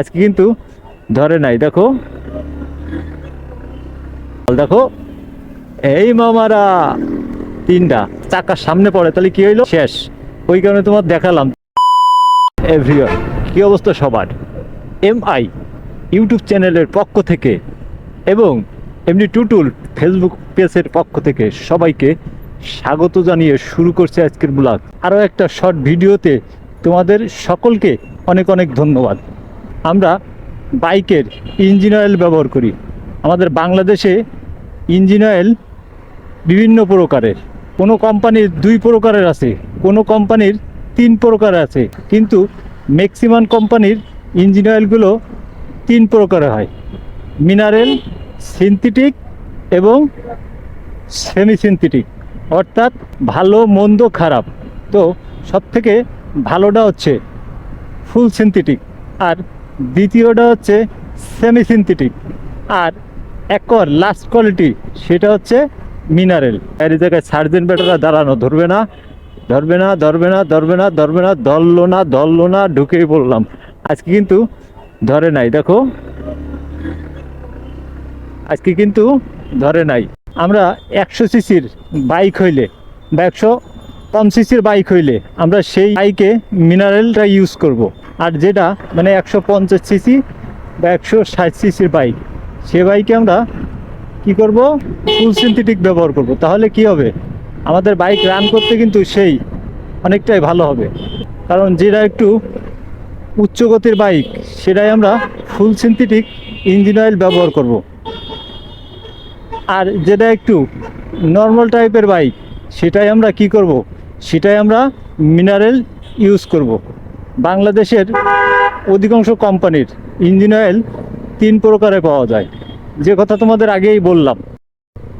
আজকে কিন্তু ধরে নাই, দেখো। দেখো। এই মামারা, তিনটা। চাকার সামনে পড়ে, তাহলে কি হইল? শেষ। ওই কারণে তোমার দেখালাম। এভরিওয়ান, কি অবস্থা সবার? এম আই ইউটিউব চ্যানেলের পক্ষ থেকে এবং এমনি টুটুল ফেসবুক পেজের পক্ষ থেকে সবাইকে স্বাগত জানিয়ে শুরু করছে আজকের ব্লগ। আরও একটা শর্ট ভিডিওতে তোমাদের সকলকে অনেক অনেক ধন্যবাদ। আমরা বাইকের ইঞ্জিন অয়েল ব্যবহার করি। আমাদের বাংলাদেশে ইঞ্জিন অয়েল বিভিন্ন প্রকারের। কোনো কোম্পানির দুই প্রকারের আছে, কোনো কোম্পানির তিন প্রকারের আছে। কিন্তু ম্যাক্সিমাম কোম্পানির ইঞ্জিন অয়েলগুলো তিন প্রকারের হয়। মিনারেল, সিনথেটিক এবং সেমি সিনথেটিক অর্থাৎ ভালো, মন্দ, খারাপ। তো সবথেকে ভালোটা হচ্ছে ফুল সিনথেটিক। আর দ্বিতীয়টা হচ্ছে সেমি সিনথেটিক আর একর লাস্ট কোয়ালিটি সেটা হচ্ছে মিনারেল এর জায়গায় সার্জেন বেটারা দাঁড়ানো, ধরবে না ধরবে না ধরবে না ধরবে না ধরবে না, ধরলো না ধরলো না, ঢুকেই পড়লাম। আজকে কিন্তু ধরে নাই, দেখো। আজকে কিন্তু ধরে নাই। আমরা একশো সিসির বাইক হইলে বা একশো কম সিসির বাইক হইলে আমরা সেই বাইকে মিনারেলটা ইউজ করব। আর যেটা মানে একশো পঞ্চাশ সিসি বা একশো ষাট সিসির বাইক, সে বাইকে আমরা কি করব? ফুল সিনথেটিক ব্যবহার করব। তাহলে কি হবে? আমাদের বাইক রান করতে কিন্তু সেই অনেকটাই ভালো হবে। কারণ যেটা একটু উচ্চ গতির বাইক, সেটাই আমরা ফুল সিনথেটিক ইঞ্জিন অয়েল ব্যবহার করব। আর যেটা একটু নর্মাল টাইপের বাইক, সেটাই আমরা কি করব? সেটাই আমরা মিনারেল ইউজ করব। বাংলাদেশের অধিকাংশ কোম্পানির ইঞ্জিন অয়েল তিন প্রকারে পাওয়া যায়। যে কথা তোমাদের আগেই বললাম।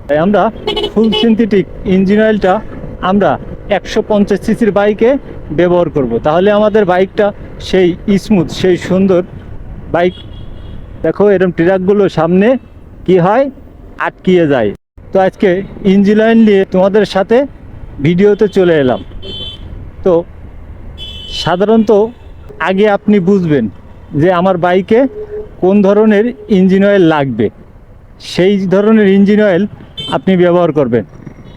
তাই আমরা ফুল সিনথেটিক ইঞ্জিন অয়েলটা আমরা একশো পঞ্চাশ সিসির বাইকে ব্যবহার করব। তাহলে আমাদের বাইকটা সেই স্মুথ সেই সুন্দর বাইক। দেখো এরকম ট্রাকগুলো সামনে কি হয়? আটকিয়ে যায়। তো আজকে ইঞ্জিন অয়েল নিয়ে তোমাদের সাথে ভিডিওতে চলে এলাম। তো সাধারণত আগে আপনি বুঝবেন যে আমার বাইকে কোন ধরনের ইঞ্জিন অয়েল লাগবে। সেই ধরনের ইঞ্জিন অয়েল আপনি ব্যবহার করবেন।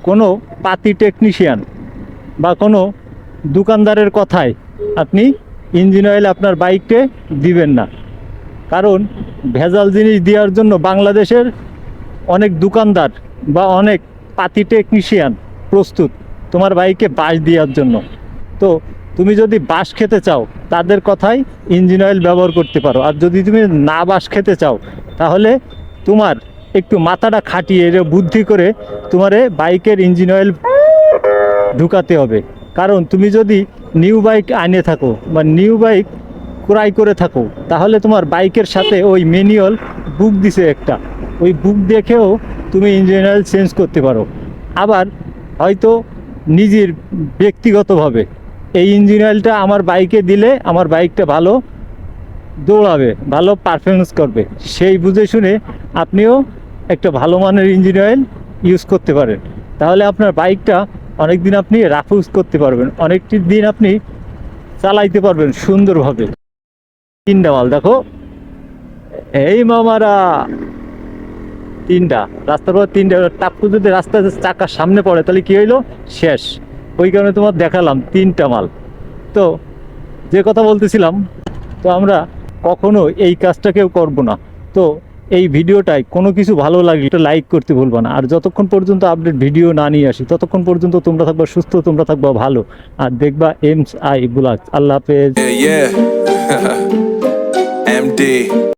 কোনো পাতি টেকনিশিয়ান বা কোনো দোকানদারের কথায় আপনি ইঞ্জিন অয়েল আপনার বাইককে দিবেন না। কারণ ভেজাল জিনিস দেওয়ার জন্য বাংলাদেশের অনেক দোকানদার বা অনেক পাতি টেকনিশিয়ান প্রস্তুত তোমার বাইকে বাস দেওয়ার জন্য। তো তুমি যদি বাস খেতে চাও, তাদের কথাই ইঞ্জিন অয়েল ব্যবহার করতে পারো। আর যদি তুমি না বাস খেতে চাও, তাহলে তোমার একটু মাথাটা খাটিয়ে বুদ্ধি করে তোমারে বাইকের ইঞ্জিন অয়েল ঢুকাতে হবে। কারণ তুমি যদি নিউ বাইক আনে থাকো বা নিউ বাইক ক্রয় করে থাকো, তাহলে তোমার বাইকের সাথে ওই ম্যানুয়াল বুক দিছে একটা। ওই বুক দেখেও তুমি ইঞ্জিন অয়েল চেঞ্জ করতে পারো। আবার হয়তো নিজের ব্যক্তিগতভাবে এই ইঞ্জিন অয়েলটা আমার বাইকে দিলে আমার বাইকটা ভালো দৌড়াবে, ভালো পারফরমেন্স করবে। সেই বুঝে শুনে আপনিও একটা ভালো মানের ইঞ্জিন অয়েল ইউজ করতে পারেন। তাহলে আপনার বাইকটা অনেক দিন আপনি রাফ ইউজ করতে পারবেন অনেকটি দিন আপনি চালাইতে পারবেন সুন্দরভাবে। তিনটা মাল দেখো। এই মামারা, তিনটা। রাস্তার পর তিনটা টাপ্পু যদি রাস্তার চাকার সামনে পড়ে, তাহলে কি হইল? শেষ। ওই কারণে তোমার দেখালাম তিনটা মাল। তো যে কথা বলতেছিলাম, তো আমরা কখনো এই কাজটা কেউ করব না। তো এই ভিডিওটায় কোনো কিছু ভালো লাগলে এটা লাইক করতে ভুলবো না। আর যতক্ষণ পর্যন্ত আপডেট ভিডিও না নিয়ে আসি, ততক্ষণ পর্যন্ত তোমরা থাকবা সুস্থ, তোমরা থাকবা ভালো। আর দেখবা এমস আই ব্লগ আল্লাহ হাফেজ.